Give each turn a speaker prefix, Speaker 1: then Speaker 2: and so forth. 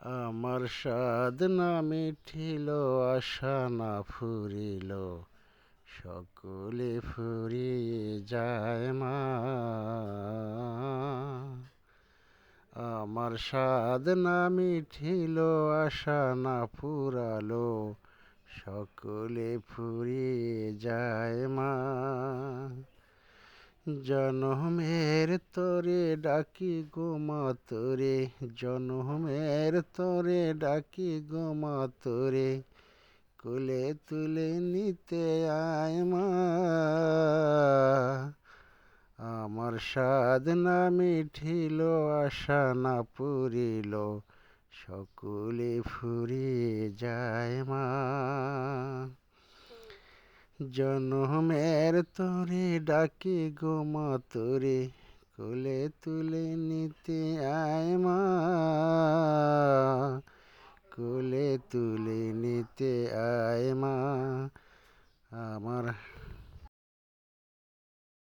Speaker 1: আমার সাধ না মিঠিল, আশা না ফুরিল। সকলে ফুরিয়ে যায় মা। আমার সাধ না মিঠিল, আশা না ফুরালো। সকলে ফুরিয়ে যায় মা। জনমের তরে ডাকি গোমা তোরে, জনমের তরে ডাকি গোমা তোরে, কোলে তুলে নিতে আয় মা। আমার সাধনা মিঠিল, আশা না পুরিল, সকলে ফুরিয়ে যায় মা। জনমের তোরে ডাকি গোমা তোরে কোলে তুলে নিতে আয় মা। কোলে তুলে নিতে আয় মা। আমার